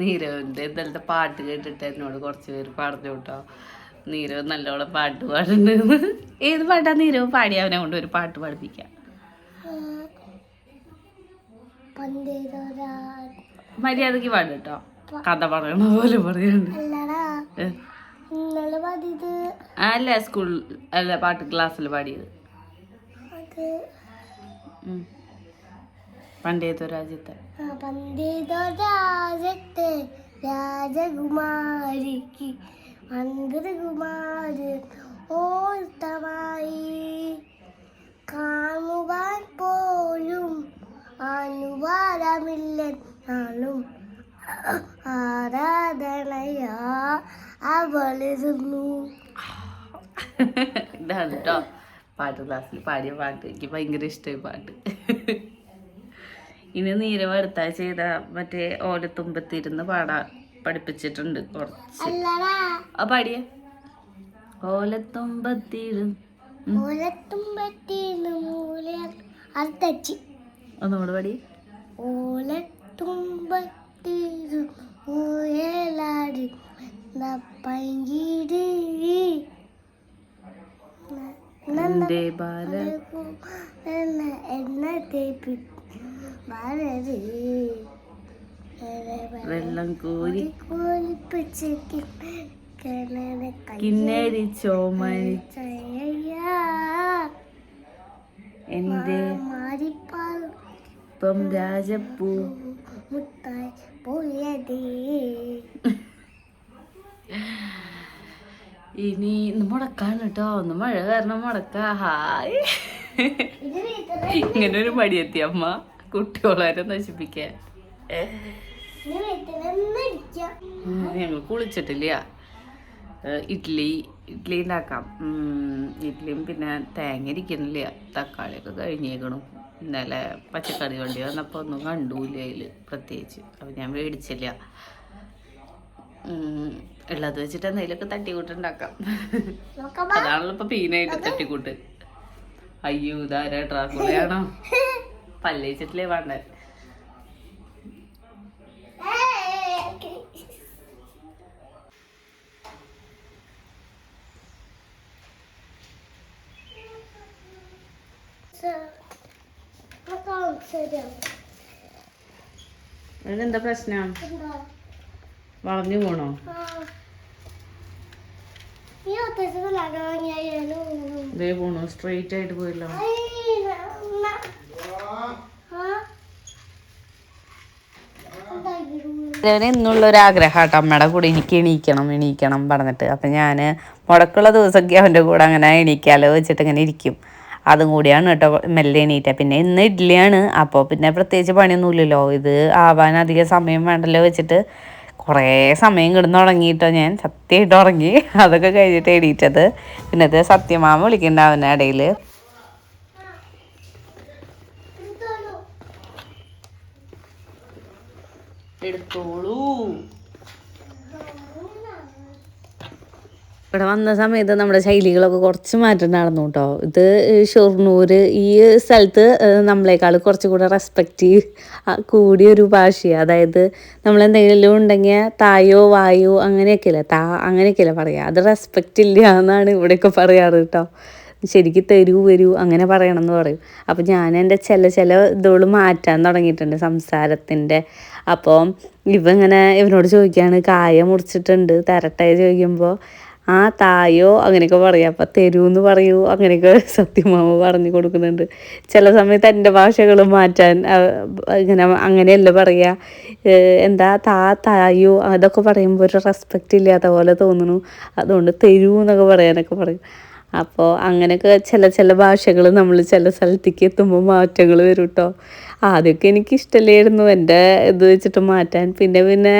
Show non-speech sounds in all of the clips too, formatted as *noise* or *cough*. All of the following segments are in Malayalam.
നീരവിന്റെ ഇന്നലത്തെ പാട്ട് കേട്ടിട്ട് എന്നോട് കുറച്ച് പേര് പറഞ്ഞു കേട്ടോ നീരവ് നല്ലോണം പാട്ട് പാടുന്നു ഏത് പാട്ടാ നീരവ്? പാടി അവനെ കൊണ്ട് ഒരു പാട്ട് പാടിപ്പിക്കാം. മര്യാദയ്ക്ക് പാടും കേട്ടോ കഥ പറയണ പോലെ പറയുന്നുണ്ട്. അല്ല സ്കൂൾ അല്ല പാട്ട് ക്ലാസ്സിൽ പാടിയത്. അത്. പണ്ടേതോ രാജ്യത്തെ. ആ, രാജ്യത്തെ രാജകുമാരിക്ക് മന്ത്രകുമാരൻ ഓർത്തമായി കാണുവാൻ പോലും അനുവാദമില്ലെന്നാലും ആരാധനയാ അവളിരുന്നു. ഇതാണ് കേട്ടോ പാട്ട് ക്ലാസ്സിൽ പാടിയ പാട്ട്. എനിക്ക് ഭയങ്കര ഇഷ്ടമായി പാട്ട്. ഇനി നീരവ് അടുത്ത ചെയ്ത മറ്റേ ഓലത്തുമ്പത്തിരുന്ന് പാടാ പഠിപ്പിച്ചിട്ടുണ്ട് കുറച്ച്. ആ പാടിയേ. ഒന്നുകൂടെ പാടി. ഓലത്തുമ്പത്തിരു മൂലാടി പങ്കിടി എന്റെ വെള്ളം കോരി കിന്നേരി ചോമനി. എന്റെ ഇപ്പം രാജപ്പൂ. മുട്ടായി പോയതേ. ഇനി ഇന്ന് മുടക്കാണ് കേട്ടോ. ഒന്ന് മഴ കാരണം മുടക്ക. ഹായ്. ഇങ്ങനെ ഒരു മടിയെത്തി അമ്മ. കുട്ടികളെ നശിപ്പിക്കാൻ ഞങ്ങൾ കുളിച്ചിട്ടില്ല. ഇഡ്ഡലി ഇഡ്ഡലി ഉണ്ടാക്കാം. ഇഡ്ലിയും പിന്നെ തേങ്ങ ഇരിക്കണില്ല തക്കാളിയൊക്കെ കഴിഞ്ഞേക്കണം. ഇന്നലെ പച്ചക്കറി വണ്ടി വന്നപ്പോൾ ഒന്നും കണ്ടൂല അതിൽ പ്രത്യേകിച്ച്. അപ്പം ഞാൻ മേടിച്ചില്ല. ഉള്ളത് വെച്ചിട്ട് എന്തെങ്കിലുമൊക്കെ തട്ടിക്കൂട്ട് ഉണ്ടാക്കാം. അതാണല്ലോ ഇപ്പൊ പീനായിട്ട് തട്ടിക്കൂട്ട്. അയ്യോ ഇതാരാ ട്രാക്കുളയാണോ? *laughs* പല്ലേച്ചിട്ടില്ലേ വേണ്ട അതിനെന്താ പ്രശ്നം? വളഞ്ഞു പോണോ? ഇതേ പോണോ സ്ട്രെയിറ്റ് ആയിട്ട് പോയല്ലോ. എന്നുള്ള ഒരു ആഗ്രഹമാട്ടോ അമ്മയുടെ കൂടെ എനിക്ക് എണീക്കണം എണീക്കണം പറഞ്ഞിട്ട്. അപ്പം ഞാൻ മുടക്കുള്ള ദിവസമൊക്കെ അവന്റെ കൂടെ അങ്ങനെ എണീക്കാലോ വെച്ചിട്ട് ഇങ്ങനെ ഇരിക്കും. അതും കൂടിയാണ് കേട്ടോ മെല്ലെ എണീറ്റ. പിന്നെ ഇന്ന് ഇഡ്ഡലിയാണ് അപ്പോൾ പിന്നെ പ്രത്യേകിച്ച് പണിയൊന്നുമില്ലല്ലോ. ഇത് ആവാൻ അധികം സമയം വേണ്ടല്ലോ വെച്ചിട്ട് കുറേ സമയം കിടന്ന് ഉറങ്ങിയിട്ടോ ഞാൻ. സത്യമായിട്ട് ഉറങ്ങി. അതൊക്കെ കഴിഞ്ഞിട്ട് എണീറ്റത്. പിന്നത്തെ സത്യമാമ വിളിക്കണ്ട അവന്റെ ഇടയിൽ എടുത്തോളൂ. ഇവിടെ വന്ന സമയത്ത് നമ്മുടെ ശൈലികളൊക്കെ കുറച്ച് മാറ്റം നടന്നു കേട്ടോ. ഇത് ഷൊർണൂർ ഈ സ്ഥലത്ത് നമ്മളെക്കാൾ കുറച്ചും കൂടെ റെസ്പെക്റ്റ് കൂടിയൊരു ഭാഷയാണ് അതായത് നമ്മൾ എന്തെങ്കിലും ഉണ്ടെങ്കിൽ തായോ വായോ അങ്ങനെയൊക്കെയല്ലേ താ അങ്ങനെയൊക്കെയല്ലേ പറയുക അത് റെസ്പെക്റ്റ് ഇല്ല എന്നാണ് ഇവിടെയൊക്കെ പറയാറ് കേട്ടോ. ശരിക്കും തരൂ വരൂ അങ്ങനെ പറയണമെന്ന് പറയും. അപ്പം ഞാൻ എന്റെ ചില ചില ഇതുകൾ മാറ്റാൻ തുടങ്ങിയിട്ടുണ്ട്. സംസാരത്തിന്റെ അപ്പോൾ ഇവ ഇങ്ങനെ ഇവനോട് ചോദിക്കുകയാണ് കായ മുറിച്ചിട്ടുണ്ട്. തരട്ടെ ചോദിക്കുമ്പോൾ ആ തായോ? അങ്ങനെയൊക്കെ പറയാം. അപ്പം തരൂ എന്ന് പറയൂ. അങ്ങനെയൊക്കെ *laughs* സത്യമാമ പറഞ്ഞു കൊടുക്കുന്നുണ്ട്. ചില സമയത്ത് എന്റെ ഭാഷകൾ മാറ്റാൻ ഇങ്ങനെ അങ്ങനെയല്ല പറയുക എന്താ താ തായോ? അതൊക്കെ പറയുമ്പോൾ ഒരു റെസ്പെക്റ്റ് ഇല്ലാത്ത പോലെ തോന്നുന്നു. അതുകൊണ്ട് തരൂ എന്നൊക്കെ പറയാനൊക്കെ പറയും. അപ്പോൾ അങ്ങനെയൊക്കെ ചില ചില ഭാഷകൾ നമ്മൾ ചില സ്ഥലത്തേക്ക് എത്തുമ്പോൾ മാറ്റങ്ങൾ വരും കേട്ടോ ആദ്യമൊക്കെ എനിക്ക് ഇഷ്ടമല്ലായിരുന്നു എന്റെ ഇത് വെച്ചിട്ട് മാറ്റാൻ. പിന്നെ പിന്നെ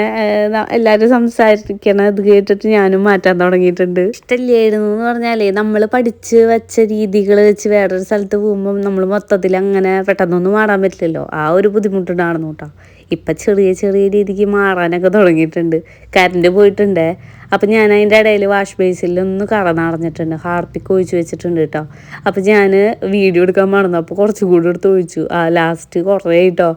എല്ലാവരും സംസാരിക്കണ ഇത് കേട്ടിട്ട് ഞാനും മാറ്റാൻ തുടങ്ങിയിട്ടുണ്ട്. ഇഷ്ടമില്ലായിരുന്നു എന്ന് പറഞ്ഞാലേ നമ്മൾ പഠിച്ച് വെച്ച രീതികൾ വെച്ച് വേറൊരു സ്ഥലത്ത് പോകുമ്പോൾ നമ്മൾ മൊത്തത്തിൽ അങ്ങനെ പെട്ടെന്നൊന്നും മാറാൻ പറ്റില്ലല്ലോ. ആ ഒരു ബുദ്ധിമുട്ടുണ്ടായിരുന്നു കേട്ടോ ഇപ്പം ചെറിയ ചെറിയ രീതിക്ക് മാറാനൊക്കെ തുടങ്ങിയിട്ടുണ്ട്. കറണ്ട് പോയിട്ടുണ്ടേ. അപ്പം ഞാൻ അതിന്റെ ഇടയിൽ വാഷ് ബേസിൽ ഒന്ന് കറ നടഞ്ഞിട്ടുണ്ട് ഹാർപ്പിക്ക് ഒഴിച്ച് വെച്ചിട്ടുണ്ട് കേട്ടോ അപ്പം ഞാൻ വീഡിയോ എടുക്കാൻ മറന്നു. അപ്പോൾ കുറച്ച് കൂടി എടുത്ത് ഒഴിച്ചു. ആ ലാസ്റ്റ് കുറേ കേട്ടോ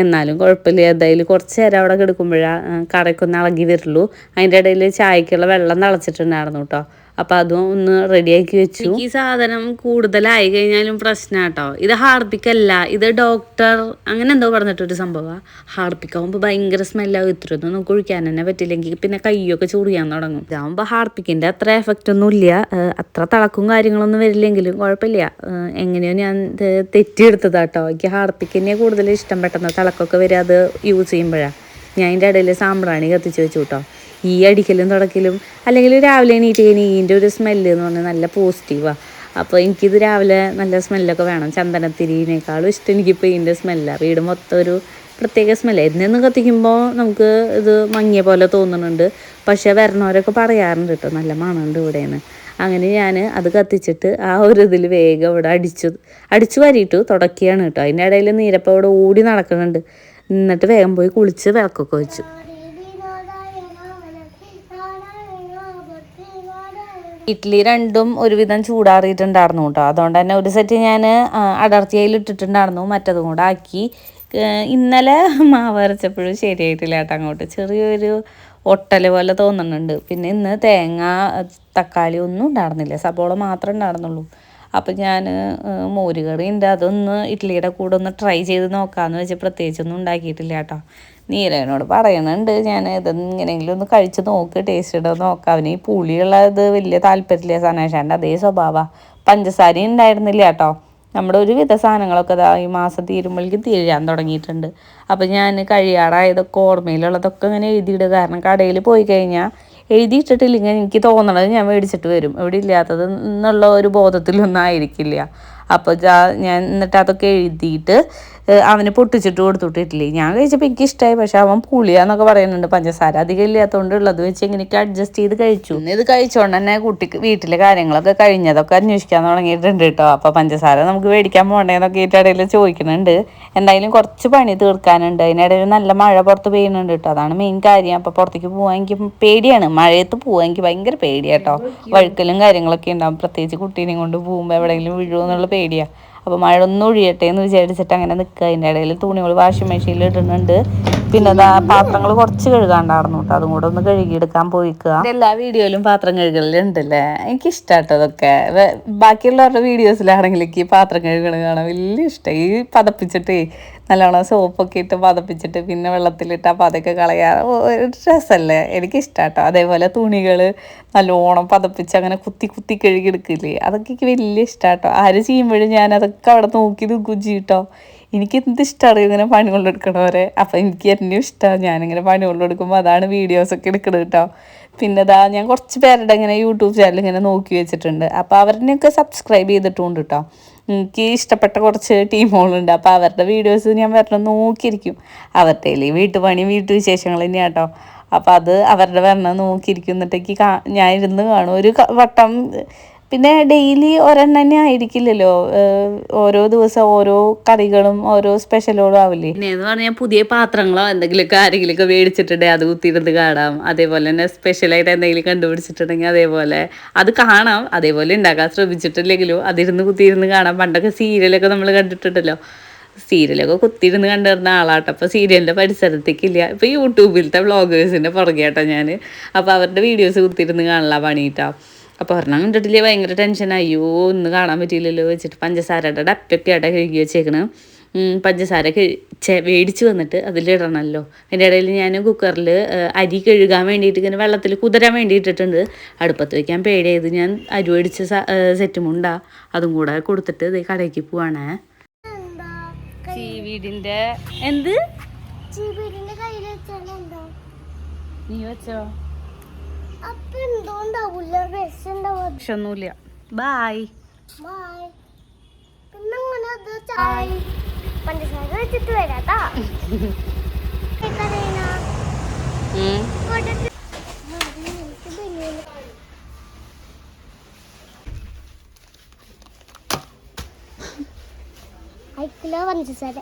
എന്നാലും കുഴപ്പമില്ല. എന്തായാലും കുറച്ച് നേരം അവിടെ കിടക്കുമ്പോഴാണ് കടയ്ക്കൊന്ന് ഇളകി വരുള്ളൂ. അതിന്റെ ഇടയിൽ ചായക്കുള്ള വെള്ളം തിളച്ചിട്ടുണ്ടായിരുന്നു കേട്ടോ അപ്പം അതും ഒന്ന് റെഡിയാക്കി വെച്ചു. ഈ സാധനം കൂടുതലായി കഴിഞ്ഞാലും പ്രശ്നം കേട്ടോ ഇത് ഹാർപ്പിക്കല്ല. ഇത് ഡോക്ടർ അങ്ങനെ എന്തോ പറഞ്ഞിട്ടൊരു സംഭവമാണ് ഹാർപ്പിക്കാവുമ്പോൾ ഭയങ്കര സ്മെല്ലാവും ഇത്രയൊന്നും നമുക്ക് ഒഴിക്കാൻ തന്നെ പറ്റില്ലെങ്കിൽ പിന്നെ കയ്യൊക്കെ ചൊറിയാൻ തുടങ്ങും. ഇതാവുമ്പോൾ ഹാർപ്പിക്കിന്റെ അത്ര എഫക്റ്റ് ഒന്നും ഇല്ല. അത്ര തിളക്കും കാര്യങ്ങളൊന്നും വരില്ലെങ്കിലും കുഴപ്പമില്ല. എങ്ങനെയോ ഞാൻ തെറ്റിയെടുത്തതാട്ടോ. എനിക്ക് ഹാർപ്പിക്കിനെ കൂടുതൽ ഇഷ്ടം. പെട്ടെന്ന് തിളക്കൊക്കെ വരിക അത് യൂസ് ചെയ്യുമ്പോഴാണ് ഞാൻ അതിന്റെ ഇടയിൽ സാമ്പ്രാണി കത്തിച്ച് വെച്ചു കേട്ടോ. ഈ അടിക്കലും തുടക്കലും അല്ലെങ്കിൽ രാവിലെ എണീറ്റ് കഴിഞ്ഞാൽ ഈന്റെ ഒരു സ്മെല്ല് എന്ന് പറഞ്ഞാൽ നല്ല പോസിറ്റീവാണ് അപ്പോൾ എനിക്കിത് രാവിലെ നല്ല സ്മെല്ലൊക്കെ വേണം. ചന്ദനത്തിരിനേക്കാളും ഇഷ്ടം എനിക്കിപ്പോൾ ഇതിന്റെ സ്മെല്ലാണ് വീട് മൊത്തം ഒരു പ്രത്യേക സ്മെല്ല് എന്നു കത്തിക്കുമ്പോൾ നമുക്ക് ഇത് മങ്ങിയ പോലെ തോന്നുന്നുണ്ട്. പക്ഷേ വരണവരൊക്കെ പറയാറുണ്ട് കേട്ടോ നല്ല മണമുണ്ട് ഇവിടെയെന്ന് അങ്ങനെ ഞാൻ അത് കത്തിച്ചിട്ട് ആ ഒരു ഇതിൽ വേഗം ഇവിടെ അടിച്ചു അടിച്ചു വരിയിട്ടു തുടക്കിയാണ് കേട്ടോ അതിന്റെ ഇടയിൽ നീരപ്പം ഇവിടെ ഓടി നടക്കുന്നുണ്ട്. എന്നിട്ട് വേഗം പോയി കുളിച്ച് വിളക്കൊക്കെ വെച്ചു. ഇഡ്ഡലി രണ്ടും ഒരുവിധം ചൂടാറിയിട്ടുണ്ടായിരുന്നു കേട്ടോ. അതുകൊണ്ട് തന്നെ ഒരു സെറ്റ് ഞാൻ അടർത്തിയയിൽ ഇട്ടിട്ടുണ്ടായിരുന്നു മറ്റതും കൂടെ ആക്കി. ഇന്നലെ മാവ് അരച്ചപ്പോഴും ശരിയായിട്ടില്ല കേട്ടോ അങ്ങോട്ട്. ചെറിയൊരു ഒട്ടൽ പോലെ തോന്നുന്നുണ്ട്. പിന്നെ ഇന്ന് തേങ്ങ തക്കാളി ഒന്നും ഉണ്ടായിരുന്നില്ല. സബോള മാത്രമേ ഉണ്ടായിരുന്നുള്ളൂ. അപ്പം ഞാൻ മോരുകറി ഉണ്ട് അതൊന്ന് ഇഡ്ഡലിയുടെ കൂടെ ഒന്ന് ട്രൈ ചെയ്ത് നോക്കാമെന്ന് വെച്ച് പ്രത്യേകിച്ചൊന്നും ഉണ്ടാക്കിയിട്ടില്ല കേട്ടോ നീരവനോട് പറയുന്നുണ്ട് ഞാൻ ഇത് ഇങ്ങനെയെങ്കിലും ഒന്ന് കഴിച്ച് നോക്ക് ടേസ്റ്റ് ഇടോ നോക്കാം. അവന് ഈ പുളിയുള്ള ഇത് വലിയ താല്പര്യമില്ല സനേഷാന്റെ അതേ സ്വഭാവമാണ് പഞ്ചസാര ഉണ്ടായിരുന്നില്ല കേട്ടോ നമ്മുടെ ഒരുവിധ സാധനങ്ങളൊക്കെ ഇതാ ഈ മാസം തീരുമ്പോഴേക്കും തീരാൻ തുടങ്ങിയിട്ടുണ്ട്. അപ്പം ഞാൻ കഴിയാറായതൊക്കെ ഓർമ്മയിലുള്ളതൊക്കെ ഇങ്ങനെ എഴുതിയിടുക കാരണം കടയിൽ പോയി കഴിഞ്ഞാൽ എഴുതിയിട്ടിട്ടില്ലെങ്കിൽ എനിക്ക് തോന്നണത് ഞാൻ മേടിച്ചിട്ട് വരും. ഇവിടെ ഇല്ലാത്തത് എന്നുള്ള ഒരു ബോധത്തിലൊന്നും ആയിരിക്കില്ല. അപ്പോൾ ഞാൻ എന്നിട്ട് അതൊക്കെ എഴുതിയിട്ട് അവന് പൊട്ടിച്ചിട്ട് കൊടുത്തുവിട്ടിട്ടില്ലേ? ഞാൻ കഴിച്ചപ്പോൾ എനിക്ക് ഇഷ്ടമായി പക്ഷെ അവൻ പുളിയാന്നൊക്കെ പറയുന്നുണ്ട്. പഞ്ചസാര അധികം ഇല്ലാത്തതുകൊണ്ട് ഉള്ളത് വെച്ച് എങ്ങനെയൊക്കെ അഡ്ജസ്റ്റ് ചെയ്ത് കഴിച്ചു. ഇത് കഴിച്ചുകൊണ്ട് തന്നെ കുട്ടിക്ക് വീട്ടിലെ കാര്യങ്ങളൊക്കെ കഴിഞ്ഞതൊക്കെ അന്വേഷിക്കാൻ തുടങ്ങിയിട്ടുണ്ട് കേട്ടോ അപ്പോൾ പഞ്ചസാര നമുക്ക് മേടിക്കാൻ പോകണ്ടേന്നൊക്കെ ഏറ്റവും ചോദിക്കുന്നുണ്ട്. എന്തായാലും കുറച്ച് പണി തീർക്കാനുണ്ട്. അതിനിടയിൽ നല്ല മഴ പുറത്ത് പെയ്യുന്നുണ്ട് കേട്ടോ അതാണ് മെയിൻ കാര്യം. അപ്പോൾ പുറത്തേക്ക് പോകാൻ എനിക്ക് പേടിയാണ്. മഴയത്ത് പോകാൻ എനിക്ക് ഭയങ്കര പേടിയാട്ടോ വഴുക്കലും കാര്യങ്ങളൊക്കെ ഉണ്ടാവും. പ്രത്യേകിച്ച് കുട്ടീനെയും കൊണ്ട് പോകുമ്പോൾ എവിടെയെങ്കിലും വീഴുമോ പേടിയാണ് അപ്പോൾ മഴ ഒന്ന് ഒഴിയട്ടെ എന്ന് വിചാരിച്ചിട്ട് അങ്ങനെ നിൽക്കുക അതിന്റെ ഇടയിൽ തുണികൾ വാഷിംഗ് മെഷീനിൽ ഇടുന്നുണ്ട്. പിന്നെ അതാ പാത്രങ്ങൾ കുറച്ച് കഴുകാണ്ടായിരുന്നു കേട്ടോ അതും കൂടെ ഒന്ന് കഴുകിയെടുക്കാൻ പോയിക്കുക എല്ലാ വീഡിയോയിലും പാത്രം കഴുകലുണ്ടല്ലേ? എനിക്ക് ഇഷ്ടമാട്ടോ അതൊക്കെ ബാക്കിയുള്ളവരുടെ വീഡിയോസിലാണെങ്കിൽ എനിക്ക് പാത്രം കഴുകണ കാണാൻ വലിയ ഇഷ്ടം. ഈ പതപ്പിച്ചിട്ട് നല്ലോണം സോപ്പൊക്കെ ഇട്ട് പതപ്പിച്ചിട്ട് പിന്നെ വെള്ളത്തിലിട്ട് ആ അതൊക്കെ കളയാറ് ഒരു രസമല്ലേ എനിക്കിഷ്ടാട്ടോ. അതേപോലെ തുണികൾ നല്ലോണം പതപ്പിച്ച് അങ്ങനെ കുത്തി കുത്തി കഴുകിയെടുക്കില്ലേ? അതൊക്കെ എനിക്ക് വലിയ ഇഷ്ടാട്ടോ. ആര് ചെയ്യുമ്പോഴും ഞാൻ അതൊക്കെ അവിടെ നോക്കി നിൽക്കും കേട്ടോ എനിക്ക് എന്ത് ഇഷ്ടമാണ് ഇങ്ങനെ പണി കൊണ്ടെടുക്കണവരെ? അപ്പം എനിക്ക് എന്നെ ഇഷ്ടമാണ് ഞാനിങ്ങനെ പണി കൊണ്ടെടുക്കുമ്പോൾ അതാണ് വീഡിയോസൊക്കെ എടുക്കുന്നത് കേട്ടോ. പിന്നെ ദാ ഞാൻ കുറച്ച് പേരുടെ ഇങ്ങനെ യൂട്യൂബ് ചാനൽ ഇങ്ങനെ നോക്കി വെച്ചിട്ടുണ്ട്. അപ്പോൾ അവരിനെയൊക്കെ സബ്സ്ക്രൈബ് ചെയ്തിട്ടുണ്ട് കേട്ടോ. എനിക്ക് ഇഷ്ടപ്പെട്ട കുറച്ച് ടീമുകളുണ്ട്. അപ്പോൾ അവരുടെ വീഡിയോസ് ഞാൻ വരണം നോക്കിയിരിക്കും. അവരുടെ വീട്ടുപണി വീട്ടുവിശേഷങ്ങൾ തന്നെയാണ് കേട്ടോ അപ്പോൾ അത് അവരുടെ വരണം നോക്കിയിരിക്കും. എന്നിട്ടേക്ക് ഞാൻ ഇരുന്ന് കാണും. ഒരു വട്ടം പിന്നെ ഡെയിലി ഒരെണ്ണം തന്നെ ആയിരിക്കില്ലല്ലോ. ഓരോ ദിവസം ഓരോ കറികളും ഓരോ സ്പെഷ്യലുകളും ആവില്ലേ? പിന്നെ എന്ന് പറഞ്ഞാൽ പുതിയ പാത്രങ്ങളോ എന്തെങ്കിലുമൊക്കെ ആരെങ്കിലുമൊക്കെ മേടിച്ചിട്ടുണ്ടെങ്കിൽ അത് കുത്തിയിരുന്ന് കാണാം. അതേപോലെ തന്നെ സ്പെഷ്യലായിട്ട് എന്തെങ്കിലും കണ്ടുപിടിച്ചിട്ടുണ്ടെങ്കിൽ അതേപോലെ അത് കാണാം. അതേപോലെ ഉണ്ടാക്കാൻ ശ്രമിച്ചിട്ടില്ലെങ്കിലും അതിരുന്ന് കുത്തിയിരുന്ന് കാണാം. പണ്ടൊക്കെ സീരിയലൊക്കെ നമ്മൾ കണ്ടിട്ടുണ്ടല്ലോ. സീരിയലൊക്കെ കുത്തിയിരുന്ന് കണ്ടിരുന്ന ആളാട്ടോ. അപ്പോൾ സീരിയലിന്റെ പരിസരത്തേക്കില്ല. ഇപ്പോൾ യൂട്യൂബിലത്തെ വ്ളോഗേഴ്സിന്റെ പുറകെ കേട്ടോ ഞാൻ അപ്പോൾ അവരുടെ വീഡിയോസ് കുത്തിയിരുന്ന് കാണല പണിയിട്ടോ അപ്പോൾ ഒരെണ്ണം കണ്ടിട്ടില്ലേ? ഭയങ്കര ടെൻഷൻ അയ്യോ ഒന്ന് കാണാൻ പറ്റിയില്ലല്ലോ വെച്ചിട്ട് പഞ്ചസാരയുടെ ഡപ്പൊക്കെ ആട്ടെ കഴുകി വെച്ചേക്കണ്. പഞ്ചസാര കഴി മേടിച്ച് വന്നിട്ട് അതിലിടണമല്ലോ അതിന്റെ ഇടയിൽ ഞാൻ കുക്കറിൽ അരി കഴുകാൻ വേണ്ടിയിട്ട് ഇങ്ങനെ വെള്ളത്തിൽ കുതിരാൻ വേണ്ടി ഇട്ടിട്ടുണ്ട്. അടുപ്പത്ത് വയ്ക്കാൻ പേടിയായത് ഞാൻ അരി മേടിച്ച സെറ്റും ഉണ്ടാ. അതും കൂടെ കൊടുത്തിട്ട് ഇത് കടയ്ക്ക് പോവാണേ. വീടിന്റെ എന്ത്? നീ വെച്ചോ? പക്ഷൊന്നുമില്ല ബായ് പഞ്ചസാര വെച്ചിട്ട് വരാട്ടാ. അയക്കിലോ പഞ്ചസാര.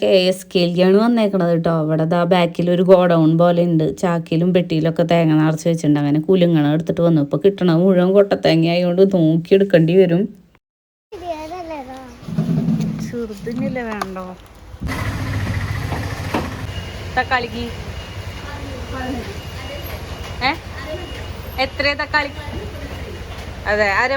കെ എസ് കെയിലേക്കാണ് വന്നേക്കണത് കേട്ടോ അവിടെ ദാ ബാക്കിൽ ഒരു ഗോഡൗൺ പോലെ ഉണ്ട്. ചാക്കിലും പെട്ടിയിലൊക്കെ തേങ്ങ നിറച്ച് വെച്ചിട്ടുണ്ട്. അങ്ങനെ കുലുങ്ങണം എടുത്തിട്ട് വന്നു. ഇപ്പൊ കിട്ടണ മുഴുവൻ കൊട്ടത്തേങ്ങ ആയതുകൊണ്ട് നോക്കി എടുക്കേണ്ടി വരും. ചെറുതിനില്ലേ വേണ്ടോ? തക്കാളിക്ക് എത്ര തക്കാളി? അതെ അര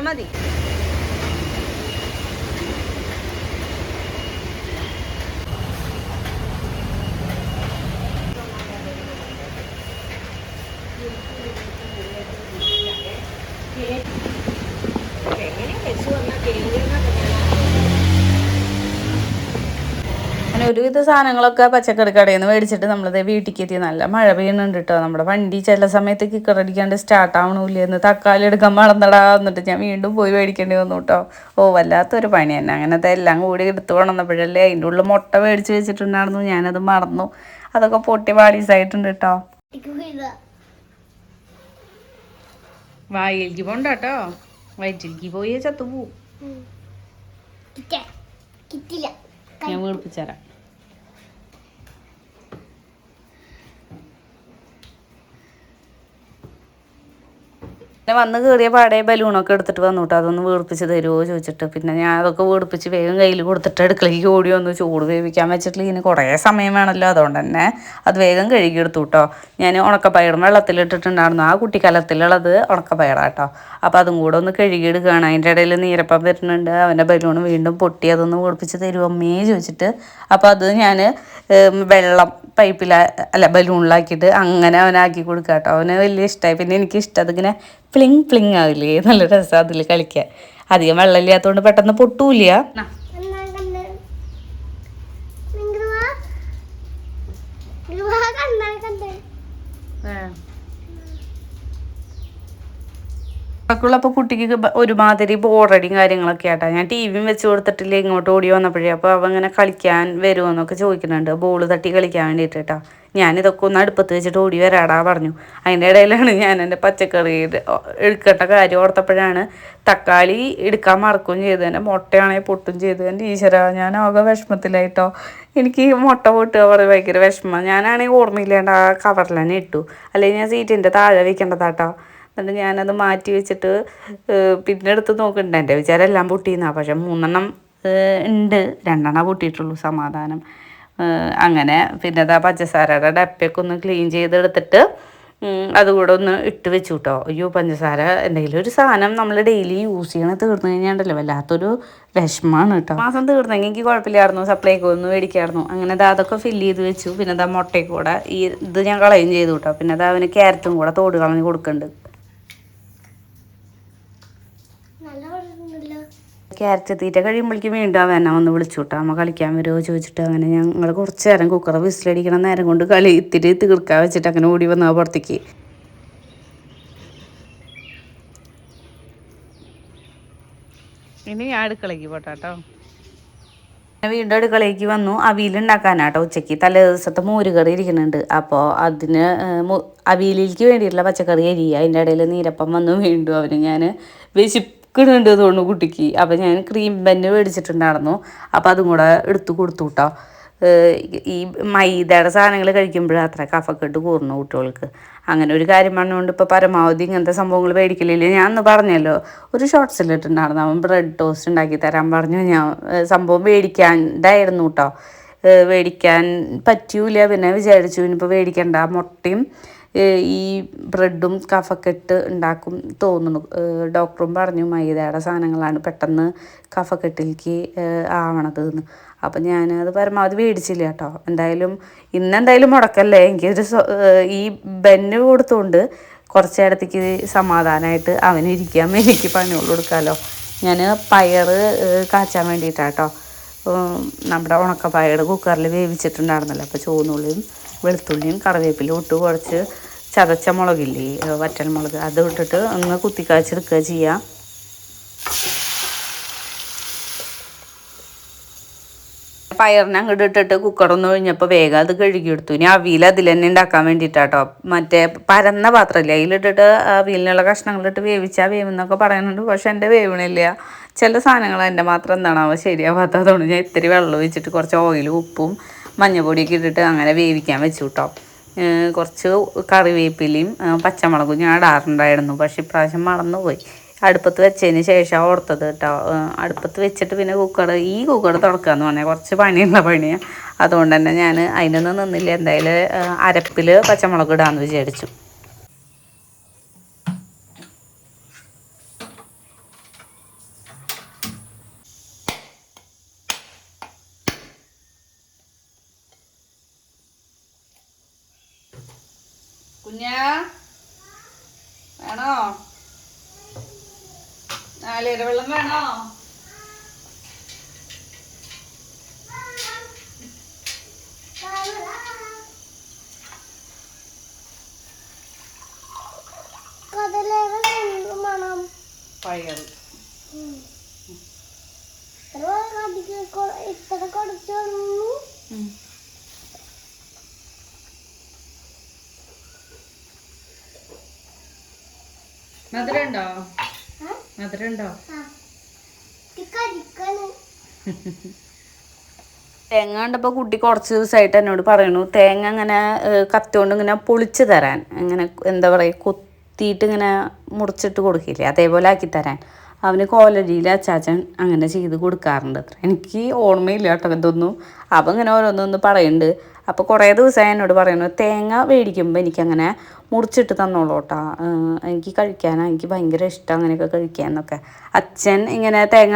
ഒരുവിധ സാധനങ്ങളൊക്കെ പച്ചക്കറി കടയിൽ നിന്ന് മേടിച്ചിട്ട് നമ്മളത് വീട്ടിലേക്ക് എത്തി നല്ല മഴ പെയ്യുന്നുണ്ട് കേട്ടോ നമ്മുടെ വണ്ടി ചില സമയത്ത് കിക്കറടിക്കാണ്ട് സ്റ്റാർട്ട് ആവണില്ല എന്ന് തക്കാളി എടുക്കാൻ മറന്നടാ എന്നിട്ട് ഞാൻ വീണ്ടും പോയി മേടിക്കേണ്ടി വന്നു കേട്ടോ ഓ വല്ലാത്തൊരു പണി തന്നെ. അങ്ങനത്തെ എല്ലാം കൂടി എടുത്തു കൊണ്ടുവന്നപ്പോഴല്ലേ അതിന്റെ ഉള്ളിൽ മുട്ട മേടിച്ച് വെച്ചിട്ടുണ്ടായിരുന്നു. ഞാനത് മറന്നു. അതൊക്കെ പൊട്ടി പാടീസായിട്ടുണ്ട് കേട്ടോ വായിലേക്ക് പോണ്ട കേട്ടോ വയറ്റിലേക്ക് പോയി ചത്തുപോവും. ഞാൻ വീർപ്പിച്ചരാം പിന്നെ വന്ന് കയറിയ പാടെ ബലൂണൊക്കെ എടുത്തിട്ട് വന്നു കേട്ടോ അതൊന്ന് വീർപ്പിച്ച് തരുമോ ചോദിച്ചിട്ട്. പിന്നെ ഞാൻ അതൊക്കെ വീർപ്പിച്ച് വേഗം കയ്യിൽ കൊടുത്തിട്ട് അടുക്കളയ്ക്ക് ഓടി വന്നു. ചൂട് വേവിക്കാൻ വെച്ചിട്ട് ഇനി കുറേ സമയം വേണമല്ലോ. അതുകൊണ്ട് തന്നെ അത് വേഗം കഴുകിയെടുത്തു കേട്ടോ ഞാൻ ഉണക്കപ്പയറും വെള്ളത്തിലിട്ടിട്ടുണ്ടായിരുന്നു ആ കുട്ടിക്കലത്തിലുള്ളത് ഉണക്കപ്പയറാട്ടോ. അപ്പോൾ അതും കൂടെ ഒന്ന് കഴുകിയെടുക്കുകയാണ് അതിന്റെ ഇടയിൽ നീരപ്പം വരുന്നുണ്ട്. അവന്റെ ബലൂൺ വീണ്ടും പൊട്ടി. അതൊന്ന് വീർപ്പിച്ച് തരുമോ അമ്മേ ചോദിച്ചിട്ട്. അപ്പോൾ അത് ഞാൻ വെള്ളം പൈപ്പിൽ അല്ല ബലൂണിലാക്കിയിട്ട് അങ്ങനെ അവനാക്കി കൊടുക്കുക കേട്ടോ അവന് വലിയ ഇഷ്ടമായി പിന്നെ എനിക്ക് ഇഷ്ടം അതിങ്ങനെ പ്ലിങ് പ്ലിങ് ആവില്ലേ? നല്ല രസം അതിൽ കളിക്കാൻ. അധികം വെള്ളമില്ലാത്തതുകൊണ്ട് പെട്ടെന്ന് പൊട്ടൂല എന്നാ അപ്പോൾ കുട്ടിക്ക് ഒരുമാതിരി ബോറടിയും കാര്യങ്ങളൊക്കെ ആട്ടാ. ഞാൻ ടി വിയും വെച്ച് കൊടുത്തിട്ടില്ല ഇങ്ങോട്ട് ഓടി വന്നപ്പോഴേ. അപ്പോൾ അവ ഇങ്ങനെ കളിക്കാൻ വരുമെന്നൊക്കെ ചോദിക്കുന്നുണ്ട്. ബോൾ തട്ടി കളിക്കാൻ വേണ്ടിയിട്ട് കേട്ടോ ഞാനിതൊക്കെ ഒന്ന് അടുപ്പത്ത് വെച്ചിട്ട് ഓടി വരാടാ പറഞ്ഞു. അതിന്റെ ഇടയിലാണ് ഞാൻ എന്റെ പച്ചക്കറി എടുക്കേണ്ട കാര്യം ഓർത്തപ്പോഴാണ് തക്കാളി എടുക്കാൻ മറക്കുകയും ചെയ്തു. എന്റെ മുട്ടയാണെങ്കിൽ പൊട്ടും ചെയ്തു. എന്റെ ഈശ്വര ഞാൻ ആകെ വിഷമത്തിലായിട്ടോ. എനിക്ക് മുട്ട പൊട്ടുക പറയും ഭയങ്കര വിഷമം. ഞാനാണെങ്കിൽ ഓർമ്മയില്ലാണ്ട് ആ കവറിൽ തന്നെ ഇട്ടു. അല്ലെങ്കിൽ ഞാൻ സീറ്റിന്റെ താഴെ വെക്കേണ്ടതാട്ടോ. എന്നിട്ട് ഞാനത് മാറ്റി വെച്ചിട്ട് പിന്നെ എടുത്ത് നോക്കുന്നുണ്ട് എന്റെ വിചാരം എല്ലാം പൊട്ടിയിരുന്നാണ് പക്ഷെ മൂന്നെണ്ണം ഉണ്ട്. രണ്ടെണ്ണം പൊട്ടിയിട്ടുള്ളൂ സമാധാനം. അങ്ങനെ പിന്നെ അതാ പഞ്ചസാരയുടെ ഡപ്പയൊക്കെ ഒന്ന് ക്ലീൻ ചെയ്തെടുത്തിട്ട് അതുകൂടെ ഒന്ന് ഇട്ട് വെച്ചു കേട്ടോ അയ്യോ പഞ്ചസാര എന്തെങ്കിലും ഒരു സാധനം നമ്മൾ ഡെയിലി യൂസ് ചെയ്യണ തീർന്നു കഴിഞ്ഞാണ്ടല്ലോ? വല്ലാത്തൊരു വിഷമാണ് കേട്ടോ. മാസം തീർന്നെങ്കിൽ എനിക്ക് കുഴപ്പമില്ലായിരുന്നു. സപ്ലൈക്ക് ഒന്ന് മേടിക്കായിരുന്നു. അങ്ങനെ ദാ അതൊക്കെ ഫില്ല് ചെയ്ത് വെച്ചു. പിന്നെ അതാ മുട്ടയ്ക്ക് കൂടെ ഈ ഇത് ഞാൻ കളയും ചെയ്തു കേട്ടോ. പിന്നെ ദാ അവന് ക്യാരറ്റും കൂടെ തോട് കളഞ്ഞ് കൊടുക്കുന്നുണ്ട് നല്ല പറഞ്ഞല്ലോ ക്യാരറ്റ് തീറ്റ കഴിയുമ്പോഴേക്കും വീണ്ടും അവൻ എന്നെ വന്ന് വിളിച്ചു കേട്ടോ അമ്മ കളിക്കാൻ വരുമോ ചോദിച്ചിട്ട് അങ്ങനെ ഞങ്ങൾ കുറച്ച് നേരം കുക്കർ വിസിലടിക്കണ നേരം കൊണ്ട് കളി ഇത്തിരി തീർക്കാൻ വെച്ചിട്ട് അങ്ങനെ ഓടി വന്നാൽ പുറത്തേക്ക്. ഇനി ഞാൻ അടുക്കളയ്ക്ക് പോട്ടാട്ടോ ഞാൻ വീണ്ടും അടുക്കളയ്ക്ക് വന്നു. അവിയലുണ്ടാക്കാനാട്ടോ ഉച്ചയ്ക്ക്. തലേ ദിവസത്തെ മോരുകറി ഇരിക്കുന്നുണ്ട്. അപ്പോൾ അതിന് അവിയലിലേക്ക് വേണ്ടിയിട്ടുള്ള പച്ചക്കറി അരി അതിന്റെ ഇടയിൽ നീരപ്പം വന്നു. വീണ്ടും അവന് ഞാൻ വിശിക്കുന്നുണ്ട് തോന്നുന്നു കുട്ടിക്ക്. അപ്പം ഞാൻ ക്രീം പെന്ന് മേടിച്ചിട്ടുണ്ടായിരുന്നു. അപ്പം അതും കൂടെ എടുത്തു കൊടുത്തു കേട്ടോ ഈ മൈദയുടെ സാധനങ്ങൾ കഴിക്കുമ്പോഴും അത്ര കഫക്കെട്ട് കൂർന്നു കുട്ടികൾക്ക്. അങ്ങനെ ഒരു കാര്യം പറഞ്ഞുകൊണ്ട് ഇപ്പോൾ പരമാവധി ഇങ്ങനത്തെ സംഭവങ്ങൾ മേടിക്കലില്ല. ഞാൻ അന്ന് പറഞ്ഞല്ലോ ഒരു ഷോർട്സിൽ ഇട്ടുണ്ടായിരുന്നു അവൻ ബ്രെഡ് ടോസ്റ്റ് ഉണ്ടാക്കി തരാൻ പറഞ്ഞു. ഞാൻ സംഭവം മേടിക്കാണ്ടായിരുന്നു കേട്ടോ മേടിക്കാൻ പറ്റൂല. പിന്നെ വിചാരിച്ചു ഇനിയിപ്പോൾ മേടിക്കണ്ട. മുട്ടയും ഈ ബ്രെഡും കഫക്കെട്ട് ഉണ്ടാക്കും തോന്നുന്നു. ഡോക്ടറും പറഞ്ഞു മൈദയുടെ സാധനങ്ങളാണ് പെട്ടെന്ന് കഫക്കെട്ടിലേക്ക് ആവണത് എന്ന്. അപ്പം ഞാനത് പരമാവധി മേടിച്ചില്ല കേട്ടോ. എന്തായാലും ഇന്നെന്തായാലും മുടക്കല്ലേ? എങ്കിൽ ഒരു ഈ ബെന്ന് കൊടുത്തുകൊണ്ട് കുറച്ച് നേരത്തേക്ക് സമാധാനമായിട്ട് അവനിരിക്കാൻ എനിക്ക് പണിയുള്ളൂ കൊടുക്കാമല്ലോ ഞാൻ പയർ കാച്ചാൻ വേണ്ടിയിട്ടാട്ടോ നമ്മുടെ ഉണക്കപ്പയർ കുക്കറിൽ വേവിച്ചിട്ടുണ്ടായിരുന്നല്ലോ. അപ്പോൾ ചുവന്നുള്ളിയും വെളുത്തുള്ളിയും കറിവേപ്പിലും ഇട്ട് കുറച്ച് ചതച്ച മുളകില്ലേ ഏഹ് വറ്റൽ മുളക്. അത് ഇട്ടിട്ട് ഒന്ന് കുത്തിക്കാച്ചെടുക്കുക ചെയ്യുക പയറിനെ അങ്ങോട്ട് ഇട്ടിട്ട് കുക്കറൊന്ന് കഴിഞ്ഞപ്പോൾ വേഗം അത് കഴുകിയെടുത്തു ഇനി അവിയൽ അതിൽ തന്നെ ഉണ്ടാക്കാൻ വേണ്ടിയിട്ടാട്ടോ മറ്റേ പരന്ന പാത്രമില്ല അതിലിട്ടിട്ട് അവിയലിനുള്ള കഷ്ണങ്ങളിട്ട് വേവിച്ചാൽ വേവെന്നൊക്കെ പറയുന്നുണ്ട്. പക്ഷെ എന്റെ വേവണില്ല. ചില സാധനങ്ങൾ എന്റെ മാത്രം എന്താണാവോ ശരിയാവാത്തതുകൊണ്ട് ഞാൻ ഇത്തിരി വെള്ളം ഒഴിച്ചിട്ട് കുറച്ച് ഓയിലും ഉപ്പും മഞ്ഞപ്പൊടിയൊക്കെ ഇട്ടിട്ട് അങ്ങനെ വേവിക്കാൻ വെച്ചു കേട്ടോ കുറച്ച് കറിവേപ്പിലയും പച്ചമുളകും ഞാൻ ഇടാറുണ്ടായിരുന്നു പക്ഷേ ഇപ്രാവശ്യം മറന്നുപോയി. അടുപ്പത്ത് വെച്ചതിന് ശേഷം ഓർത്തത് കേട്ടോ അടുപ്പത്ത് വെച്ചിട്ട് പിന്നെ കുക്കർ ഈ കുക്കർ തുറക്കാന്ന് പറഞ്ഞാൽ കുറച്ച് പണിയുള്ള പണിയാണ് അതുകൊണ്ട് തന്നെ ഞാൻ അതിനൊന്നും നിന്നില്ല. എന്തായാലും അരപ്പിൽ പച്ചമുളക് ഇടാമെന്ന് വിചാരിച്ചു കുഞ്ഞാ വേണോ നാളികേര വെള്ളം വേണോ കടലേവ മണം പയർ ഇത്ര കടിക്ക് കൊ- ഇത്ര കൊടുത്തുള്ളൂ മധുരണ്ടോ? ആ? മധുരണ്ടോ? ആ. ഇത് തേങ്ങ കണ്ടപ്പോൾ കുട്ടി കുറച്ച് ദിവസമായിട്ട് എന്നോട് പറയണു തേങ്ങ അങ്ങനെ കത്തുകൊണ്ട് ഇങ്ങനെ പൊളിച്ച് തരാൻ അങ്ങനെ എന്താ പറയുക കൊത്തിയിട്ട് ഇങ്ങനെ മുറിച്ചിട്ട് കൊടുക്കില്ലേ അതേപോലെ ആക്കി തരാൻ. അവന് കോലരിയിൽ അച്ചാച്ചൻ അങ്ങനെ ചെയ്ത് കൊടുക്കാറുണ്ട്. എനിക്ക് ഓർമ്മയില്ല കേട്ടോ ഇതൊന്നും. അപ്പം ഇങ്ങനെ ഓരോന്നൊന്ന് പറയുന്നുണ്ട് അപ്പോൾ കുറേ ദിവസമായി എന്നോട് പറയുന്നു തേങ്ങ മേടിക്കുമ്പോൾ എനിക്കങ്ങനെ മുറിച്ചിട്ട് തന്നോളൂ കേട്ടോ എനിക്ക് കഴിക്കാനാണ് എനിക്ക് ഭയങ്കര ഇഷ്ടം അങ്ങനെയൊക്കെ കഴിക്കാനൊക്കെ അച്ഛൻ ഇങ്ങനെ തേങ്ങ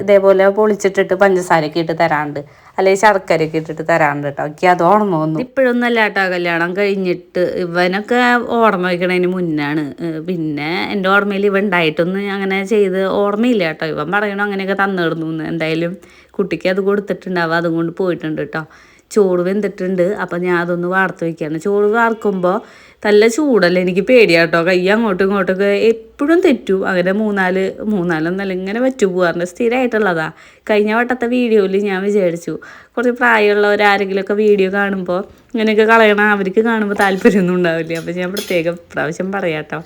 ഇതേപോലെ പൊളിച്ചിട്ടിട്ട് പഞ്ചസാരയൊക്കെ ഇട്ട് തരാണ്ട് അല്ലെങ്കിൽ ശർക്കരയൊക്കെ ഇട്ടിട്ട് തരാണ്ട് കേട്ടോ എനിക്ക് അത് ഓർമ്മ വന്നു. ഇപ്പോഴൊന്നും കേട്ടോ കല്യാണം കഴിഞ്ഞിട്ട് ഇവനൊക്കെ ഓർമ്മ വയ്ക്കണതിന് മുന്നാണ്. പിന്നെ എന്റെ ഓർമ്മയിൽ ഇവ ഉണ്ടായിട്ടൊന്നും അങ്ങനെ ചെയ്ത് ഓർമ്മയില്ല കേട്ടോ ഇവൻ പറയണോ അങ്ങനെയൊക്കെ തന്നിടുന്നു എന്തായാലും കുട്ടിക്ക് അത് കൊടുത്തിട്ടുണ്ടാവുക അതും കൊണ്ട് പോയിട്ടുണ്ട് കേട്ടോ ചോറ് വെന്തിട്ടുണ്ട്. അപ്പം ഞാൻ അതൊന്ന് വാർത്ത് വയ്ക്കുകയാണ് ചോറ് വാർക്കുമ്പോൾ നല്ല ചൂടല്ല? എനിക്ക് പേടിയാട്ടോ. കൈ അങ്ങോട്ടും ഇങ്ങോട്ടൊക്കെ എപ്പോഴും തെറ്റും. അങ്ങനെ മൂന്നാൽ മൂന്നാലൊന്നല്ല ഇങ്ങനെ വെച്ചു പോകാറുണ്ട് സ്ഥിരമായിട്ടുള്ളതാ കഴിഞ്ഞ വട്ടത്തെ വീഡിയോയിൽ ഞാൻ വിചാരിച്ചു. കുറച്ച് പ്രായമുള്ളവരാരെങ്കിലുമൊക്കെ വീഡിയോ കാണുമ്പോൾ ഇങ്ങനെയൊക്കെ കളയണ അവർക്ക് കാണുമ്പോൾ താല്പര്യമൊന്നും ഉണ്ടാവില്ല. അപ്പം ഞാൻ പ്രത്യേകം പ്രാവശ്യം പറയാട്ടോ.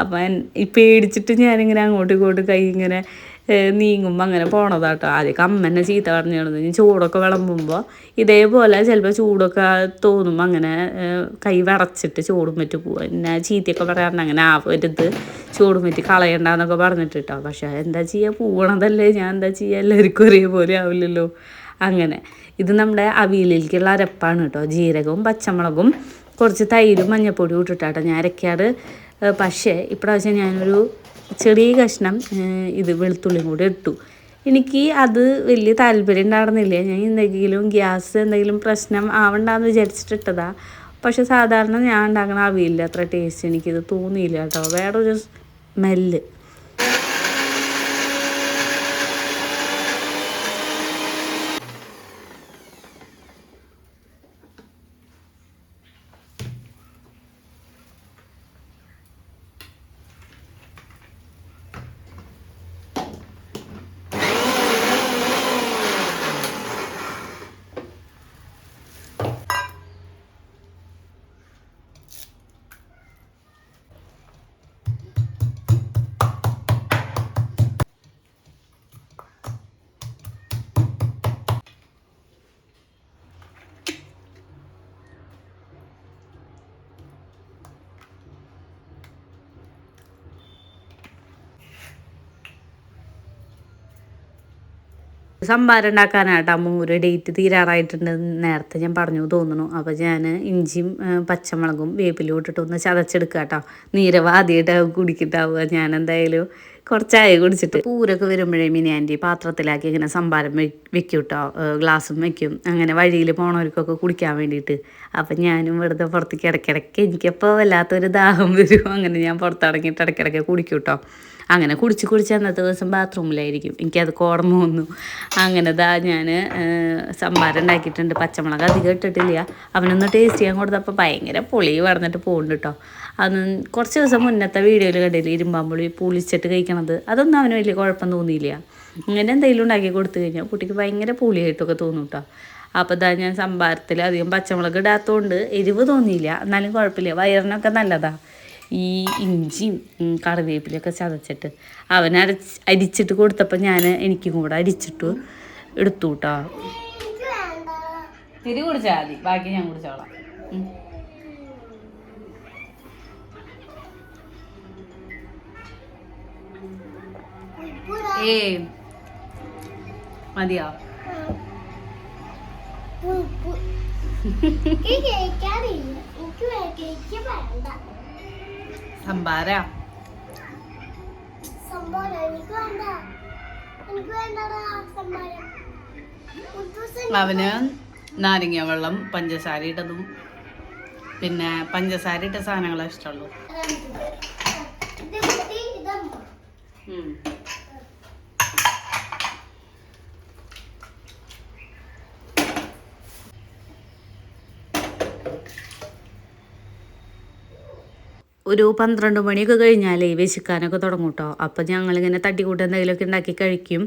അപ്പം പേടിച്ചിട്ട് ഞാനിങ്ങനെ അങ്ങോട്ടും ഇങ്ങോട്ടും കൈ ഇങ്ങനെ നീങ്ങുമ്പോൾ അങ്ങനെ പോണതാട്ടോ. ആദ്യമൊക്കെ അമ്മ എന്നെ ചീത്ത പറഞ്ഞു കിടന്നു ഇനി ചൂടൊക്കെ വിളമ്പുമ്പോൾ ഇതേപോലെ ചിലപ്പോൾ ചൂടൊക്കെ തോന്നുമ്പോൾ അങ്ങനെ കൈ വിറച്ചിട്ട് ചൂടും പറ്റി പോവുക പിന്നെ ചീത്തയൊക്കെ പറയാറുണ്ട്. അങ്ങനെ ആവരുത് ചൂടും പറ്റി കളയണ്ടെന്നൊക്കെ പറഞ്ഞിട്ട് കേട്ടോ പക്ഷേ എന്താ ചെയ്യുക പോകണതല്ലേ ഞാൻ എന്താ ചെയ്യുക എല്ലാവർക്കും ഒരേപോലെ ആവില്ലല്ലോ. അങ്ങനെ. ഇത് നമ്മുടെ അവിയലിലേക്കുള്ള അരപ്പാണ് കേട്ടോ. ജീരകവും പച്ചമുളകും കുറച്ച് തൈരും മഞ്ഞപ്പൊടിയും ഇട്ടിട്ടാട്ടോ ഞാൻ അരയ്ക്കാറ്. ഏഹ് പക്ഷേ ഇപ്രാവശ്യം ഞാനൊരു ചെറിയ കഷ്ണം ഇത് വെളുത്തുള്ളിയും കൂടി ഇട്ടു. എനിക്ക് അത് വലിയ താല്പര്യം ഉണ്ടായിരുന്നില്ല. ഞാൻ എന്തെങ്കിലും ഗ്യാസ് എന്തെങ്കിലും പ്രശ്നം ആവണ്ടെന്ന് വിചാരിച്ചിട്ടിട്ടതാ പക്ഷെ സാധാരണ ഞാൻ ഉണ്ടാക്കണ അവിയില്ല അത്ര ടേസ്റ്റ് എനിക്കിത് തോന്നിയില്ല കേട്ടോ. വേറൊരു സ്മെല്ല് സംഭാരം ഉണ്ടാക്കാനായിട്ട് അമ്മ ഒരു ഡേറ്റ് തീരാറായിട്ടുണ്ട് നേരത്തെ ഞാൻ പറഞ്ഞു തോന്നുന്നു. അപ്പോൾ ഞാൻ ഇഞ്ചിയും പച്ചമുളകും വേപ്പിലും ഇട്ടിട്ട് ഒന്ന് ചതച്ചെടുക്കുക കേട്ടോ നീരവ് കുടിക്കിട്ടാവുക. ഞാൻ എന്തായാലും കുറച്ചായി കുടിച്ചിട്ട്. പൂരൊക്കെ വരുമ്പോഴേ മിനി ആന്റി പാത്രത്തിലാക്കി ഇങ്ങനെ സംഭാരം വെക്കും കേട്ടോ ഗ്ലാസ്സും വെക്കും. അങ്ങനെ വഴിയിൽ പോണവർക്കൊക്കെ കുടിക്കാൻ വേണ്ടിയിട്ട്. അപ്പം ഞാനും വെറുതെ പുറത്തേക്ക് ഇടയ്ക്കിടയ്ക്ക് എനിക്കപ്പോൾ വല്ലാത്തൊരു ദാഹം വരും. അങ്ങനെ ഞാൻ പുറത്തിറങ്ങിയിട്ട് ഇടയ്ക്കിടയ്ക്ക് കുടിക്കും കേട്ടോ അങ്ങനെ കുടിച്ച് കുടിച്ച് അന്നത്തെ ദിവസം ബാത്റൂമിലായിരിക്കും. എനിക്കത് ഓർമ്മ വന്നു. അങ്ങനെ ദാ ഞാൻ സംഭാരം ഉണ്ടാക്കിയിട്ടുണ്ട് പച്ചമുളക് അധികം ഇട്ടിട്ടില്ല. അവനൊന്ന് ടേസ്റ്റ് ചെയ്യാൻ കൊടുത്തപ്പോൾ ഭയങ്കര പുളി പറഞ്ഞിട്ട് പോകുന്നുണ്ട് കേട്ടോ അന്ന് കുറച്ച് ദിവസം മുന്നത്തെ വീഡിയോയിൽ കണ്ടില്ലേ ഇരുമ്പാമ്പുളി പുളിച്ചിട്ട് കഴിക്കണത്? അതൊന്നും അവന് വലിയ കുഴപ്പം തോന്നിയില്ല. ഇങ്ങനെ എന്തെങ്കിലും ഉണ്ടാക്കി കൊടുത്തു കഴിഞ്ഞാൽ കുട്ടിക്ക് ഭയങ്കര പുളിയായിട്ടൊക്കെ തോന്നും കേട്ടോ അപ്പോൾ ഇതാ ഞാൻ സംഭാരത്തിൽ അധികം പച്ചമുളക് ഇടാത്തതുകൊണ്ട് എരിവ് തോന്നിയില്ല. എന്നാലും കുഴപ്പമില്ല. വയറിനൊക്കെ നല്ലതാണ് ഈ ഇഞ്ചിയും കറിവേപ്പിലൊക്കെ ചതച്ചിട്ട് അവൻ അരച്ച് അരിച്ചിട്ട് കൊടുത്തപ്പോൾ ഞാൻ എനിക്കും കൂടെ അരിച്ചിട്ട് എടുത്തു കേട്ടോ തിരി കുടിച്ചാൽ മതി. ബാക്കി ഞാൻ കുടിച്ചോളാം. ഏ മതിയോ. എനിക്ക് കഴിക്കാറില്ല. എനിക്ക് കേക്ക് വേണ്ട സംഭാരാ. അവന് നാരങ്ങ വെള്ളം പഞ്ചസാര ഇട്ടതും. പിന്നെ പഞ്ചസാര ഇട്ട സാധനങ്ങളെ ഇഷ്ടമുള്ളൂ. ഇത് ഒരു പന്ത്രണ്ട് മണിയൊക്കെ കഴിഞ്ഞാലേ വിശക്കാനൊക്കെ തുടങ്ങും കേട്ടോ അപ്പം ഞങ്ങളിങ്ങനെ തട്ടിക്കൂട്ട് എന്തെങ്കിലുമൊക്കെ ഉണ്ടാക്കി കഴിക്കും.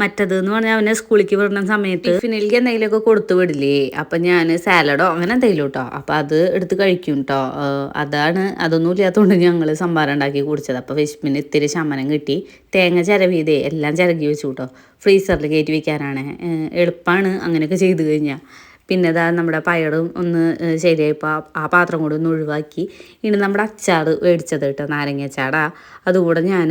മറ്റത് എന്ന് പറഞ്ഞാൽ അവനെ സ്കൂളിലേക്ക് വിടുന്ന സമയത്ത് ടിഫിനിലേക്ക് എന്തെങ്കിലുമൊക്കെ കൊടുത്തു വിടില്ലേ? അപ്പം ഞാൻ സാലഡോ അങ്ങനെ എന്തെങ്കിലും കേട്ടോ അപ്പം അത് എടുത്ത് കഴിക്കും കേട്ടോ അതാണ് അതൊന്നും ഇല്ലാത്തതുകൊണ്ട് ഞങ്ങൾ സംഭാരം ഉണ്ടാക്കി കുടിച്ചത്. അപ്പോൾ വിശപ്പിന് ഇത്തിരി ശമനം കിട്ടി. തേങ്ങ ചിരവിയതേ എല്ലാം ചിരകി വെച്ചു കേട്ടോ ഫ്രീസറിൽ കയറ്റി വയ്ക്കാനാണ് എളുപ്പമാണ് അങ്ങനെയൊക്കെ ചെയ്തു കഴിഞ്ഞാൽ പിന്നെ ഇതാ നമ്മുടെ പയറും ഒന്ന് ശരിയായിപ്പോൾ ആ- പാത്രം കൂടി ഒന്ന് ഒഴിവാക്കി. ഇനി നമ്മുടെ അച്ചാർ മേടിച്ചത് കേട്ടോ നാരങ്ങ അച്ചാടാ അതുകൂടെ ഞാൻ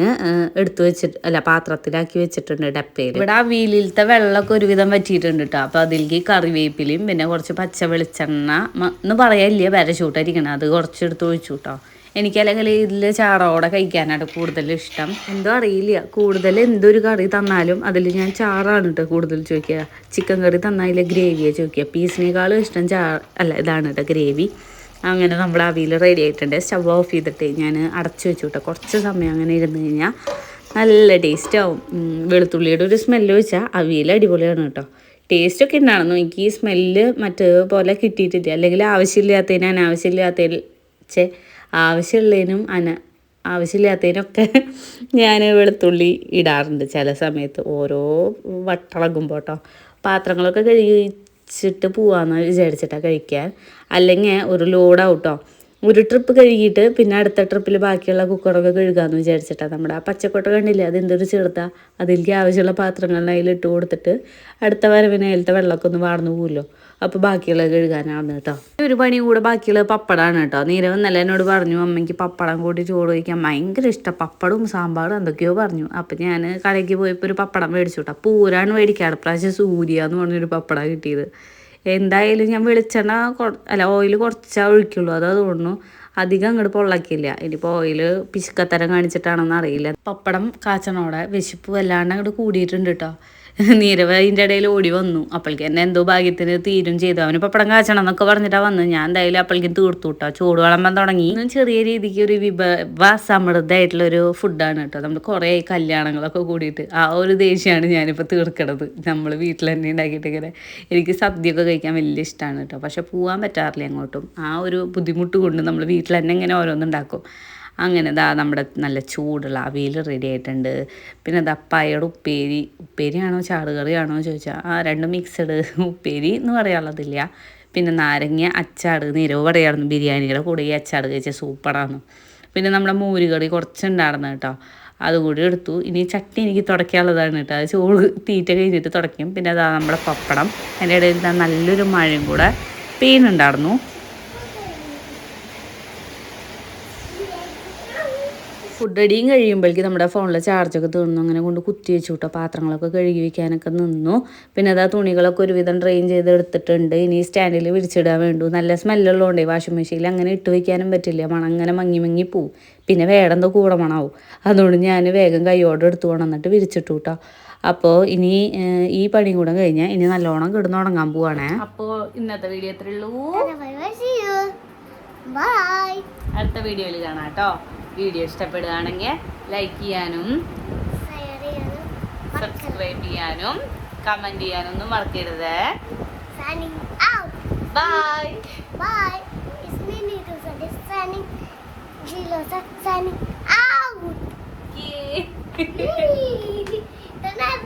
എടുത്തു വെച്ചിട്ട് അല്ല പാത്രത്തിലാക്കി വെച്ചിട്ടുണ്ട് ഡപ്പയിൽ ഇവിടെ ആ വീലിലത്തെ വെള്ളമൊക്കെ ഒരുവിധം പറ്റിയിട്ടുണ്ട് കേട്ടോ. അപ്പോൾ അതിലേക്ക് കറിവേപ്പിലയും പിന്നെ കുറച്ച് പച്ച വെളിച്ചെണ്ണ എന്ന് പറയാനില്ല വരച്ചൂട്ടായിരിക്കണം അത് കുറച്ച് എടുത്ത് ഒഴിച്ചു കേട്ടോ. എനിക്കല്ലെങ്കിൽ ഇതിൽ ചാറോടെ കഴിക്കാനാണ് കൂടുതൽ ഇഷ്ടം. എന്തോ അറിയില്ല. കൂടുതൽ എന്തൊരു കറി തന്നാലും അതിൽ ഞാൻ ചാറാണ് കേട്ടോ കൂടുതൽ ചോദിക്കുക. ചിക്കൻ കറി തന്നതിൽ ഗ്രേവിയാണ് ചോദിക്കുക. പീസിനേക്കാളും ഇഷ്ടം ചാ അല്ല ഇതാണ് കേട്ടോ ഗ്രേവി. അങ്ങനെ നമ്മൾ അവിയിൽ റെഡി ആയിട്ടുണ്ട്. സ്റ്റവ് ഓഫ് ചെയ്തിട്ട് ഞാൻ അടച്ചു വെച്ചു കേട്ടോ കുറച്ച് സമയം അങ്ങനെ ഇരുന്ന് കഴിഞ്ഞാൽ നല്ല ടേസ്റ്റ് ആവും. വെളുത്തുള്ളിയുടെ ഒരു സ്മെല്ല് വെച്ചാൽ അവിയൽ അടിപൊളിയാണ് കേട്ടോ ടേസ്റ്റ് ഒക്കെ ഉണ്ടായിരുന്നു. എനിക്ക് ഈ സ്മെല്ല് മറ്റേ പോലെ കിട്ടിയിട്ടില്ല. അല്ലെങ്കിൽ ആവശ്യമില്ലാത്തതിന് അനാവശ്യമില്ലാത്തതിൽ ചേ ആവശ്യമുള്ളതിനും അന ആവശ്യമില്ലാത്തതിനൊക്കെ *laughs* ഞാൻ വെളുത്തുള്ളി ഇടാറുണ്ട് ചില സമയത്ത്. ഓരോ വട്ടളകുമ്പോൾ കേട്ടോ പാത്രങ്ങളൊക്കെ കഴിച്ചിട്ട് പോവാന്ന് വിചാരിച്ചിട്ടാണ് കഴിക്കാൻ. അല്ലെങ്കിൽ ഒരു ലോഡാവും കേട്ടോ ഒരു ട്രിപ്പ് കഴുകിയിട്ട് പിന്നെ അടുത്ത ട്രിപ്പിൽ ബാക്കിയുള്ള കുക്കറൊക്കെ കഴുകാമെന്ന് വിചാരിച്ചിട്ടാണ് നമ്മുടെ ആ പച്ചക്കൊട്ട കണ്ടില്ലേ? അതെന്തൊരു ചെറുതാ. അതിലേക്ക് ആവശ്യമുള്ള പാത്രങ്ങളിൽ അതിൽ കൊടുത്തിട്ട് അടുത്ത വരവിന് അതിലത്തെ വെള്ളമൊക്കെ ഒന്ന് വാർന്നു പോകുമല്ലോ അപ്പോൾ ബാക്കിയുള്ളത് കഴുകാനാണ് കേട്ടോ. ഒരു പണി കൂടെ ബാക്കിയുള്ള പപ്പടമാണ് കേട്ടോ. നീരവ് ഇന്നലെ എന്നോട് പറഞ്ഞു അമ്മയ്ക്ക് പപ്പടം കൂടി ചോറ് കഴിക്കാൻ ഭയങ്കര ഇഷ്ടം. പപ്പടവും സാമ്പാറും എന്തൊക്കെയോ പറഞ്ഞു. അപ്പം ഞാൻ കടയ്ക്ക് പോയപ്പോൾ ഒരു പപ്പടം മേടിച്ചു കേട്ടോ. പൂരാണ് മേടിക്കാറ്. പ്രാവശ്യം സൂര്യ എന്ന് പറഞ്ഞൊരു പപ്പടം കിട്ടിയത്. എന്തായാലും ഞാൻ വെളിച്ചെണ്ണ അല്ല ഓയിൽ കുറച്ചാ ഒഴിക്കുള്ളൂ. അത് തോന്നുന്നു അധികം അങ്ങോട്ട് പൊള്ളക്കില്ല ഇനിയിപ്പോൾ ഓയിൽ പിശുക്കത്തരം കാണിച്ചിട്ടാണെന്ന് അറിയില്ല. പപ്പടം കാച്ചണോടെ വിശപ്പ് വല്ലാണ്ട് അങ്ങോട്ട് കൂടിയിട്ടുണ്ട് കേട്ടോ. നീരവ് അതിന്റെ ഇടയിൽ ഓടി വന്നു. അപ്പോഴേക്ക് എന്നെ എന്തോ ഭാഗ്യത്തിന് തീരും ചെയ്തു. അവന് പപ്പടം കാച്ചണം എന്നൊക്കെ പറഞ്ഞിട്ടാണ് വന്നത്. ഞാൻ എന്തായാലും അപ്പോഴേക്കും തീർത്തു കിട്ടാം ചൂട് വിളമ്പാൻ തുടങ്ങി. ചെറിയ രീതിക്ക് ഒരു വിഭവ സമൃദ്ധമായിട്ടുള്ള ഒരു ഫുഡാണ് കേട്ടോ നമ്മൾ കുറേ കല്യാണങ്ങളൊക്കെ കൂടിയിട്ട് ആ ഒരു ദേഷ്യമാണ് ഞാനിപ്പോൾ തീർക്കണത്. നമ്മൾ വീട്ടിൽ തന്നെ ഉണ്ടാക്കിയിട്ട് ഇങ്ങനെ എനിക്ക് സദ്യയൊക്കെ കഴിക്കാൻ വലിയ ഇഷ്ടമാണ് കേട്ടോ പക്ഷെ പോകാൻ പറ്റാറില്ല അങ്ങോട്ടും ആ ഒരു ബുദ്ധിമുട്ട് കൊണ്ട് നമ്മൾ വീട്ടിൽ തന്നെ ഇങ്ങനെ ഓരോന്നുണ്ടാക്കും അങ്ങനെ ദാ നമ്മുടെ നല്ല ചൂടുള്ള അവിയൽ റെഡി ആയിട്ടുണ്ട്. പിന്നെ ദാ പയർ ഉപ്പേരി. ഉപ്പേരിയാണോ ചാടുകറിയാണോ ചോദിച്ചാൽ ആ രണ്ടും മിക്സഡ് ഉപ്പേരി എന്ന് പറയാനുള്ളതില്ല. പിന്നെ നാരങ്ങ അച്ചാട് നിരവ് പറയായിരുന്നു ബിരിയാണിയുടെ കൂടെ ഈ അച്ചാട് കഴിച്ച സൂപ്പറാണ്. പിന്നെ നമ്മുടെ മോരുകറി കുറച്ചുണ്ടായിരുന്നു കേട്ടോ. അതുകൂടി എടുത്തു. ഇനി ചട്ടി എനിക്ക് തുടയ്ക്കാനുള്ളതാണ് കേട്ടോ. അത് ചോറ് തീറ്റ കഴിഞ്ഞിട്ട് തുടയ്ക്കും. പിന്നെ അതാ നമ്മുടെ പപ്പടം. അതിന്റെ ഇടയിൽ നല്ലൊരു മഴയും കൂടെ പെയ്യുന്നുണ്ടായിരുന്നു. ഫുഡ് അടിയും കഴിയുമ്പോഴേക്ക് നമ്മുടെ ഫോണിലെ ചാർജൊക്കെ തീർന്നു. അങ്ങനെ കൊണ്ട് കുത്തി വെച്ചു കേട്ടോ പാത്രങ്ങളൊക്കെ കഴുകി വെക്കാനൊക്കെ നിന്നു. പിന്നെ അതാ തുണികളൊക്കെ ഒരുവിധം ഡ്രെയിൻ ചെയ്തെടുത്തിട്ടുണ്ട് ഇനി സ്റ്റാൻഡിൽ വിരിച്ചിടാൻ വേണ്ടു. നല്ല സ്മെല്ലുള്ളതുകൊണ്ടേ വാഷിംഗ് മെഷീനിൽ അങ്ങനെ ഇട്ട് വെക്കാനും പറ്റില്ല. മണം അങ്ങനെ മങ്ങി മങ്ങി പോവും. പിന്നെ വേടെന്തോ കൂടെ മണാവും. അതുകൊണ്ട് ഞാൻ വേഗം കൈയോടെ എടുത്തു കൊണ്ടുവന്നിട്ട് വിരിച്ചിട്ടു കേട്ടോ അപ്പോൾ ഇനി ഈ പണിയും കൂടെ കഴിഞ്ഞാൽ ഇനി നല്ലോണം കിടന്നുടങ്ങാൻ പോവാണേ. അപ്പോൾ ഇന്നത്തെ വീഡിയോ എത്രയേ Bye bye. Bye. അടുത്ത വീഡിയോയിൽ കാണാം കേട്ടോ വീഡിയോ ഇഷ്ടപ്പെടുകയാണെങ്കിൽ ലൈക്ക് ചെയ്യാനും സബ്സ്ക്രൈബ് ചെയ്യാനും കമന്റ് ചെയ്യാനൊന്നും മറക്കരുത് bye. Bye Bye. Signing. Out. ഞാൻ